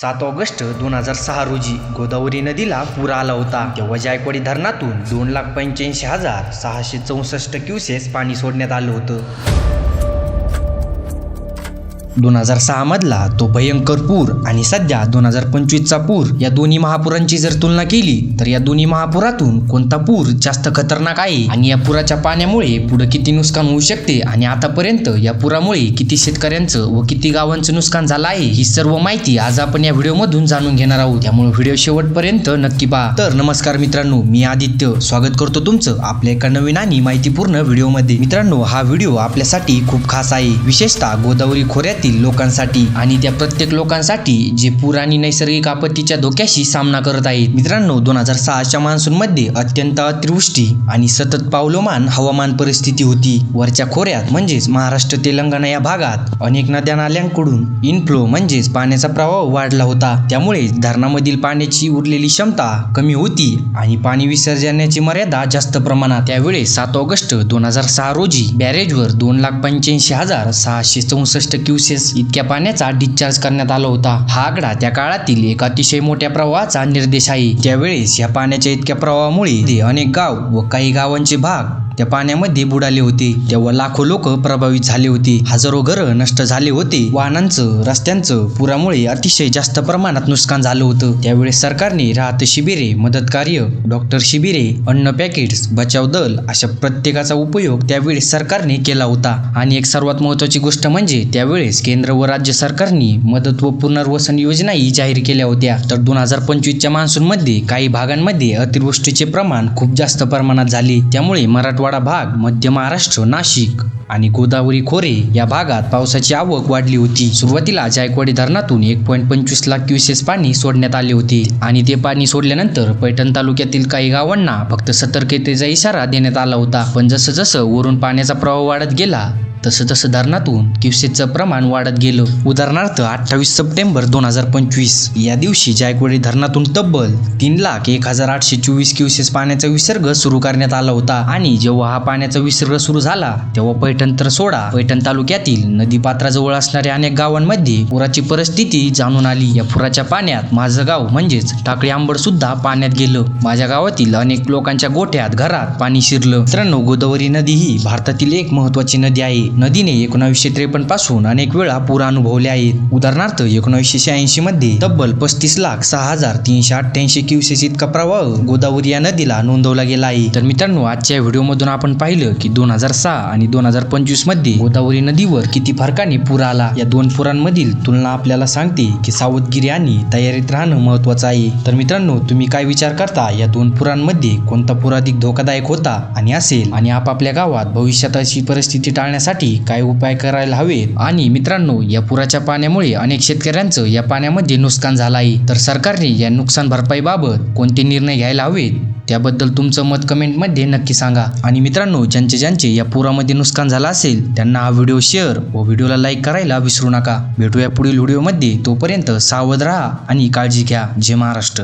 सात ऑगस्ट दोन हजार सहा रोजी गोदावरी नदीला पूर आला होता. तेव्हा जायकवाडी धरणातून दोन लाख पंच्याऐंशी हजार सहाशे चौसष्ट क्युसेस पाणी सोडण्यात आलं होतं. दोन हजार सहामधला तो भयंकर पूर आणि सध्या दोन हजार पंचवीसचा पूर या दोन्ही महापुरांची जर तुलना केली तर या दोन्ही महापुरातून कोणता पूर जास्त खतरनाक आहे आणि या पुराच्या पाण्यामुळे पुढे किती नुकसान होऊ शकते आणि आतापर्यंत या पुरामुळे किती शेतकऱ्यांचं व किती गावांचं नुकसान झालं आहे ही सर्व माहिती आज आपण या व्हिडिओमधून जाणून घेणार आहोत. त्यामुळे व्हिडिओ शेवटपर्यंत नक्की पहा. तर नमस्कार मित्रांनो मी आदित्य. स्वागत करतो तुमचं आपल्या एका नवीन आणि माहितीपूर्ण व्हिडिओमध्ये. मित्रांनो हा व्हिडिओ आपल्यासाठी खूप खास आहे. विशेषतः गोदावरी खोऱ्यात खोऱ्यातील लोकांसाठी आणि त्या प्रत्येक लोकांसाठी जे पूर आणि नैसर्गिक आपत्तीच्या धोक्याशी सामना करत आहेत. मित्रांनो दोन हजार सहाच्या मान्सून मध्ये अत्यंत अतिवृष्टी आणि सतत पावलोमान हवामान परिस्थिती होती. वरच्या खोऱ्यात म्हणजेच महाराष्ट्र तेलंगणा या भागात अनेक नद्या नाल्यांकडून इनफ्लो म्हणजेच पाण्याचा प्रवाह वाढला होता. त्यामुळे धरणामधील पाण्याची उरलेली क्षमता कमी होती आणि पाणी विसर्जनाची मर्यादा जास्त प्रमाणात. त्यावेळी सात ऑगस्ट दोन हजार सहा रोजी बॅरेजवर दोन लाख पंच्याऐंशी हजार सहाशे चौसष्ट क्युसेस इतक्या पाण्याचा डिस्चार्ज करण्यात आला होता. हा आकडा त्या काळातील एक अतिशय मोठ्या प्रवाहाचा निर्देश आहे. त्यावेळेस या पाण्याच्या इतक्या प्रवाहामुळे अनेक गाव व काही गावांचे भाग त्या पाण्यामध्ये बुडाले होते. तेव्हा लाखो लोक प्रभावित झाले होते. हजारो घरं नष्ट झाले होते. वाहनांचं रस्त्यांचं पुरामुळे अतिशय जास्त प्रमाणात नुकसान झालं होतं. त्यावेळेस सरकारने राहत शिबिरे मदत कार्य डॉक्टर शिबिरे अन्न पॅकेट्स बचाव दल अशा प्रत्येकाचा उपयोग त्यावेळेस सरकारने केला होता. आणि एक सर्वात महत्वाची गोष्ट म्हणजे त्यावेळेस केंद्र व राज्य सरकारने मदत व पुनर्वसन योजनाही जाहीर केल्या होत्या. तर दोन हजार पंचवीसच्या मान्सूनमध्ये काही भागांमध्ये अतिवृष्टीचे प्रमाण खूप जास्त प्रमाणात झाले. त्यामुळे मराठवाडा भाग मध्य महाराष्ट्र नाशिक आणि गोदावरी खोरे या भागात पावसाची आवक वाढली होती. सुरुवातीला जायकवाडी धरणातून एक पॉईंट पंचवीस लाख क्युसेस पाणी सोडण्यात आले होते आणि ते पाणी सोडल्यानंतर पैठण तालुक्यातील काही गावांना फक्त सतर्कतेचा इशारा देण्यात आला होता. पण जसं जसं वरून पाण्याचा प्रवाह वाढत गेला तसं तसं धरणातून क्युसेसचं प्रमाण वाढत गेलं. उदाहरणार्थ अठ्ठावीस सप्टेंबर दोन हजार पंचवीस. या दिवशी जायकवाडी धरणातून तब्बल तीन लाख एक हजार आठशे चोवीस क्युसेस पाण्याचा विसर्ग सुरू करण्यात आला होता. आणि जेव्हा हा पाण्याचा विसर्ग सुरू झाला तेव्हा पैठण तर सोडा पैठण तालुक्यातील नदीपात्राजवळ असणाऱ्या अनेक गावांमध्ये पुराची परिस्थिती जाणून आली. या पुराच्या पाण्यात माझं गाव म्हणजेच टाकळी आंबड सुद्धा पाण्यात गेलं. माझ्या गावातील अनेक लोकांच्या गोठ्यात घरात पाणी शिरलं. मित्रांनो गोदावरी नदी ही भारतातील एक महत्वाची नदी आहे. नदीने एकोणावीसशे त्रेपन्नपासून अनेक वेळा पूर अनुभवले आहेत. उदाहरणार्थ एकोणावीसशे शहाऐंशी मध्ये तब्बल पस्तीस लाख सहा हजार तीनशे अठ्ठ्याऐंशी क्युसेस इतका प्रवाह गोदावरी या नदीला नोंदवला गेला आहे. तर मित्रांनो आजच्या व्हिडिओमधून आपण पाहिलं की दोन हजार सहा आणि दोन हजार पंचवीसमध्ये गोदावरी नदीवर किती फरकाने पूर आला? या दोन पुरांमधील तुलना आपल्याला सांगते की सावधगिरी आणि तयारीत राहणं महत्वाचं आहे. तर मित्रांनो तुम्ही काय विचार करता? या दोन पुरांमध्ये कोणता पूर अधिक धोकादायक होता आणि असेल? आणि आपापल्या गावात भविष्यात अशी परिस्थिती टाळण्यासाठी काय उपाय करायला हवेत? आणि मित्रांनो या पुराच्या पाण्यामुळे अनेक शेतकऱ्यांचं या पाण्यामध्ये नुकसान झालं आहे तर सरकारने या नुकसान भरपाईबाबत कोणते निर्णय घ्यायला हवेत? त्याबद्दल तुमचं मत कमेंटमध्ये नक्की सांगा. आणि मित्रांनो ज्यांचे ज्यांचे या पुरामध्ये नुकसान झालं असेल त्यांना हा व्हिडिओ शेअर व व्हिडिओला लाईक करायला विसरू नका. भेटूया पुढील व्हिडिओमध्ये. तोपर्यंत सावध राहा आणि काळजी घ्या. जय महाराष्ट्र.